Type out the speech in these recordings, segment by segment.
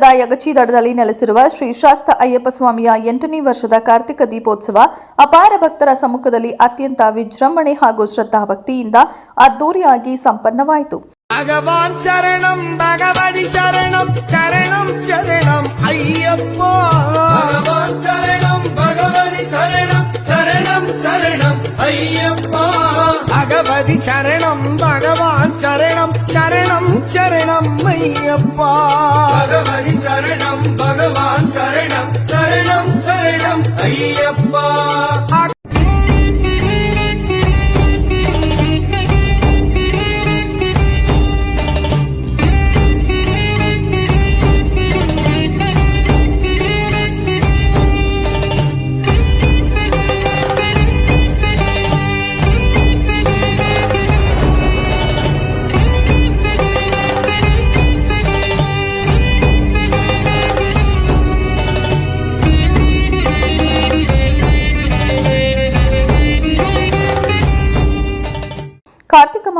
ಪಟ್ಟಣದ ಯಗಚಿ ದಡದಲ್ಲಿ ನೆಲೆಸಿರುವ ಶ್ರೀ ಶಾಸ್ತ ಅಯ್ಯಪ್ಪ ಸ್ವಾಮಿಯ ಎಂಟನೇ ವರ್ಷದ ಕಾರ್ತಿಕ ದೀಪೋತ್ಸವ ಅಪಾರ ಭಕ್ತರ ಸಮ್ಮುಖದಲ್ಲಿ ಅತ್ಯಂತ ವಿಜೃಂಭಣೆ ಹಾಗೂ ಶ್ರದ್ಧಾಭಕ್ತಿಯಿಂದ ಅದ್ದೂರಿಯಾಗಿ ಸಂಪನ್ನವಾಯಿತು. ಭಗವಾನ್ ಶರಣಂ, ಭಗವತಿ ಶರಣಂ ಶರಣಂ ಶರಣಂ, ಅಯ್ಯಪ್ಪ. கணபதி சரணம் பகவான் சரணம் சரணம் சரணம் ஐயப்பா. பகவதி சரணம் பகவான் சரணம்.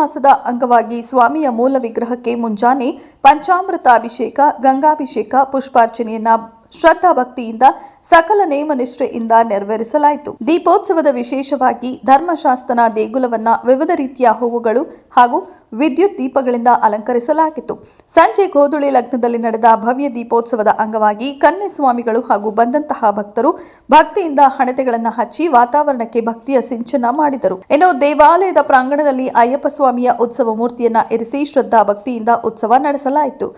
ಮಾಸದ ಅಂಗವಾಗಿ ಸ್ವಾಮಿಯ ಮೂಲ ವಿಗ್ರಹಕ್ಕೆ ಮುಂಜಾನೆ ಪಂಚಾಮೃತ ಅಭಿಷೇಕ ಗಂಗಾಭಿಷೇಕ ಪುಷ್ಪಾರ್ಚನೆಯನ್ನ ಶ್ರದ್ಧಾ ಭಕ್ತಿಯಿಂದ ಸಕಲ ನೇಮನಿಷ್ಠೆಯಿಂದ ನೆರವೇರಿಸಲಾಯಿತು. ದೀಪೋತ್ಸವದ ವಿಶೇಷವಾಗಿ ಧರ್ಮಶಾಸ್ತ್ರನ ದೇಗುಲವನ್ನ ವಿವಿಧ ರೀತಿಯ ಹೂವುಗಳು ಹಾಗೂ ವಿದ್ಯುತ್ ದೀಪಗಳಿಂದ ಅಲಂಕರಿಸಲಾಗಿತ್ತು. ಸಂಜೆ ಗೋಧುಳಿ ಲಗ್ನದಲ್ಲಿ ನಡೆದ ಭವ್ಯ ದೀಪೋತ್ಸವದ ಅಂಗವಾಗಿ ಕನ್ಯೆ ಸ್ವಾಮಿಗಳು ಹಾಗೂ ಬಂದಂತಹ ಭಕ್ತರು ಭಕ್ತಿಯಿಂದ ಹಣತೆಗಳನ್ನು ಹಚ್ಚಿ ವಾತಾವರಣಕ್ಕೆ ಭಕ್ತಿಯ ಸಿಂಚನ ಮಾಡಿದರು. ಇನ್ನು ದೇವಾಲಯದ ಪ್ರಾಂಗಣದಲ್ಲಿ ಅಯ್ಯಪ್ಪ ಸ್ವಾಮಿಯ ಉತ್ಸವ ಮೂರ್ತಿಯನ್ನ ಇರಿಸಿ ಶ್ರದ್ಧಾ ಭಕ್ತಿಯಿಂದ ಉತ್ಸವ ನಡೆಸಲಾಯಿತು.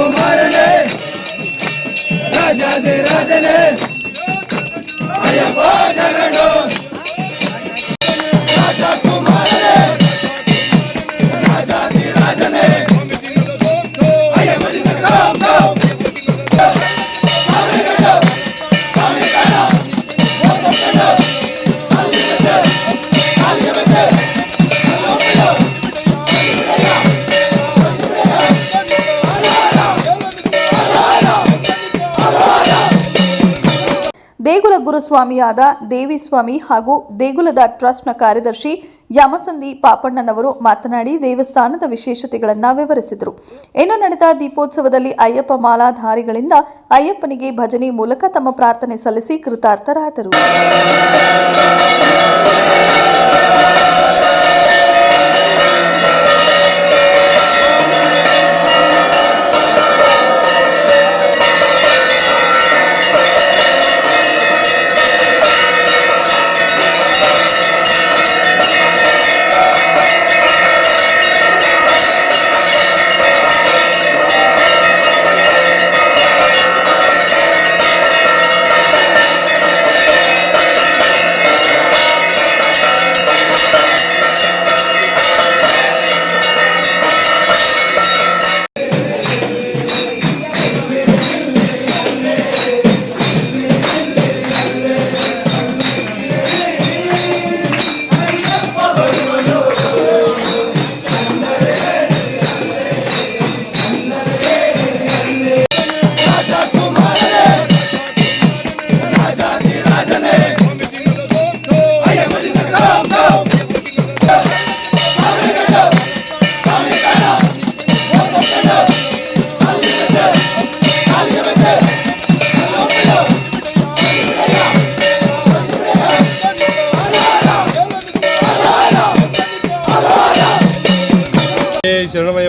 குமாரனே ராஜாதி ராஜனே ஐயப்பா ஜகண்டோ ಗುರುಸ್ವಾಮಿಯಾದ ದೇವಿಸ್ವಾಮಿ ಹಾಗೂ ದೇಗುಲದ ಟ್ರಸ್ಟ್ನ ಕಾರ್ಯದರ್ಶಿ ಯಮಸಂದಿ ಪಾಪಣ್ಣನವರು ಮಾತನಾಡಿ ದೇವಸ್ಥಾನದ ವಿಶೇಷತೆಗಳನ್ನು ವಿವರಿಸಿದರು. ಇನ್ನು ನಡೆದ ದೀಪೋತ್ಸವದಲ್ಲಿ ಅಯ್ಯಪ್ಪ ಮಾಲಾಧಾರಿಗಳಿಂದ ಅಯ್ಯಪ್ಪನಿಗೆ ಭಜನೆ ಮೂಲಕ ತಮ್ಮ ಪ್ರಾರ್ಥನೆ ಸಲ್ಲಿಸಿ ಕೃತಾರ್ಥರಾದರು.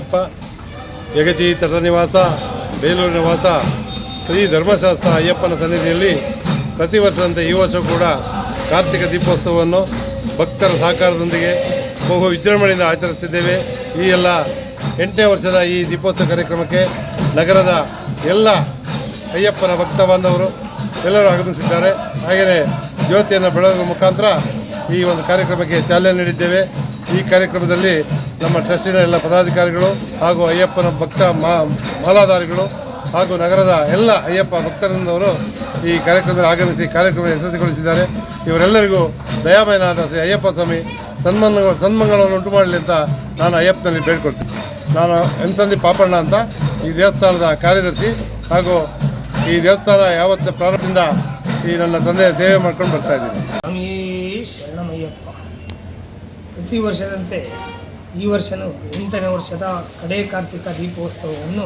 ಹೇ ಯಗಜಿ ತಟನಿವಾಸ ತಟ ನಿವಾಸ ಬೇಲೂರು ನಿವಾಸ ಶ್ರೀ ಧರ್ಮಶಾಸ್ತ್ರ ಅಯ್ಯಪ್ಪನ ಸನ್ನಿಧಿಯಲ್ಲಿ ಪ್ರತಿ ವರ್ಷದಂತೆ ಈ ವರ್ಷ ಕೂಡ ಕಾರ್ತಿಕ ದೀಪೋತ್ಸವವನ್ನು ಭಕ್ತರ ಸಹಕಾರದೊಂದಿಗೆ ಬಹು ವಿಜೃಂಭಣೆಯಿಂದ ಆಚರಿಸುತ್ತಿದ್ದೇವೆ. ಈ ಎಲ್ಲ ಎಂಟನೇ ವರ್ಷದ ಈ ದೀಪೋತ್ಸವ ಕಾರ್ಯಕ್ರಮಕ್ಕೆ ನಗರದ ಎಲ್ಲ ಅಯ್ಯಪ್ಪನ ಭಕ್ತ ಬಾಂಧವರು ಎಲ್ಲರೂ ಆಗಮಿಸಿದ್ದಾರೆ. ಹಾಗೆಯೇ ಜ್ಯೋತಿಯನ್ನು ಬೆಳಗುವ ಮುಖಾಂತರ ಈ ಒಂದು ಕಾರ್ಯಕ್ರಮಕ್ಕೆ ಚಾಲನೆ ನೀಡಿದ್ದೇವೆ. ಈ ಕಾರ್ಯಕ್ರಮದಲ್ಲಿ ನಮ್ಮ ಟ್ರಸ್ಟಿನ ಎಲ್ಲ ಪದಾಧಿಕಾರಿಗಳು ಹಾಗೂ ಅಯ್ಯಪ್ಪನ ಭಕ್ತ ಮಾಲಾಧಾರಿಗಳು ಹಾಗೂ ನಗರದ ಎಲ್ಲ ಅಯ್ಯಪ್ಪ ಭಕ್ತರಿಂದವರು ಈ ಕಾರ್ಯಕ್ರಮದಲ್ಲಿ ಆಗಮಿಸಿ ಕಾರ್ಯಕ್ರಮ ಯಶಸ್ವಿಗೊಳಿಸಿದ್ದಾರೆ. ಇವರೆಲ್ಲರಿಗೂ ದಯಾಮಯನಾದ ಶ್ರೀ ಅಯ್ಯಪ್ಪ ಸ್ವಾಮಿ ಸನ್ಮಾನ ಸನ್ಮಂಗಳವನ್ನು ಉಂಟು ಮಾಡಲಿ ಅಂತ ನಾನು ಅಯ್ಯಪ್ಪನಲ್ಲಿ ಬೇಡ್ಕೊಳ್ತೀನಿ. ನಾನು ಎನ್ಸಂದಿ ಪಾಪಣ್ಣ ಅಂತ ಈ ದೇವಸ್ಥಾನದ ಕಾರ್ಯದರ್ಶಿ ಹಾಗೂ ಈ ದೇವಸ್ಥಾನ ಯಾವತ್ತು ಪ್ರಾರಂಭದಿಂದ ಈ ನನ್ನ ತಂದೆ ಸೇವೆ ಮಾಡ್ಕೊಂಡು ಬರ್ತಾ ಇದ್ದೀನಿ. ಪ್ರತಿ ವರ್ಷದಂತೆ ಈ ವರ್ಷನೂ ಎಂಟನೇ ವರ್ಷದ ಕಡೆ ಕಾರ್ತಿಕ ದೀಪೋತ್ಸವವನ್ನು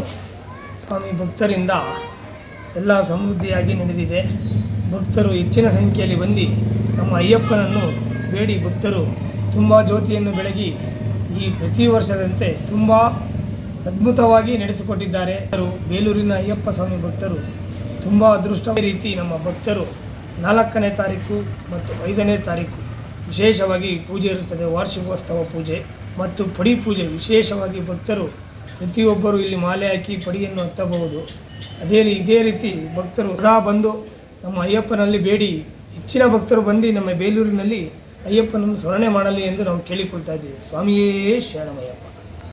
ಸ್ವಾಮಿ ಭಕ್ತರಿಂದ ಎಲ್ಲ ಸಮೃದ್ಧಿಯಾಗಿ ನಡೆದಿದೆ ಭಕ್ತರು ಹೆಚ್ಚಿನ ಸಂಖ್ಯೆಯಲ್ಲಿ ಬಂದು ನಮ್ಮ ಅಯ್ಯಪ್ಪನನ್ನು ಬೇಡಿ. ಭಕ್ತರು ತುಂಬ ಜ್ಯೋತಿಯನ್ನು ಬೆಳಗಿ ಈ ಪ್ರತಿ ವರ್ಷದಂತೆ ತುಂಬ ಅದ್ಭುತವಾಗಿ ನಡೆಸಿಕೊಟ್ಟಿದ್ದಾರೆ. ಬೇಲೂರಿನ ಅಯ್ಯಪ್ಪ ಸ್ವಾಮಿ ಭಕ್ತರು ತುಂಬ ಅದೃಷ್ಟ ರೀತಿ ನಮ್ಮ ಭಕ್ತರು ನಾಲ್ಕನೇ ತಾರೀಕು ಮತ್ತು ಐದನೇ ತಾರೀಕು ವಿಶೇಷವಾಗಿ ಪೂಜೆ ಇರುತ್ತದೆ ವಾರ್ಷಿಕೋತ್ಸವ ಪೂಜೆ. ಮತ್ತು ಪಡಿ ಪೂಜೆ, ವಿಶೇಷವಾಗಿ ಭಕ್ತರು, ಪ್ರತಿಯೊಬ್ಬರು ಇಲ್ಲಿ ಮಾಲೆ ಹಾಕಿ ಪಡಿಯನ್ನು ಹತ್ತಬಹುದು. ಅದೇ ರೀತಿ ಇದೇ ರೀತಿ ಭಕ್ತರು ಸದಾ ಬಂದು ನಮ್ಮ ಅಯ್ಯಪ್ಪನಲ್ಲಿ ಬೇಡಿ. ಹೆಚ್ಚಿನ ಭಕ್ತರು ಬಂದು ನಮ್ಮ ಬೇಲೂರಿನಲ್ಲಿ ಅಯ್ಯಪ್ಪನನ್ನು ಸ್ಮರಣೆ ಮಾಡಲಿ ಎಂದು ನಾವು ಕೇಳಿಕೊಳ್ತಾ ಇದ್ದೀವಿ. ಸ್ವಾಮಿಯೇ ಶರಣಮಯ್ಯಪ್ಪ.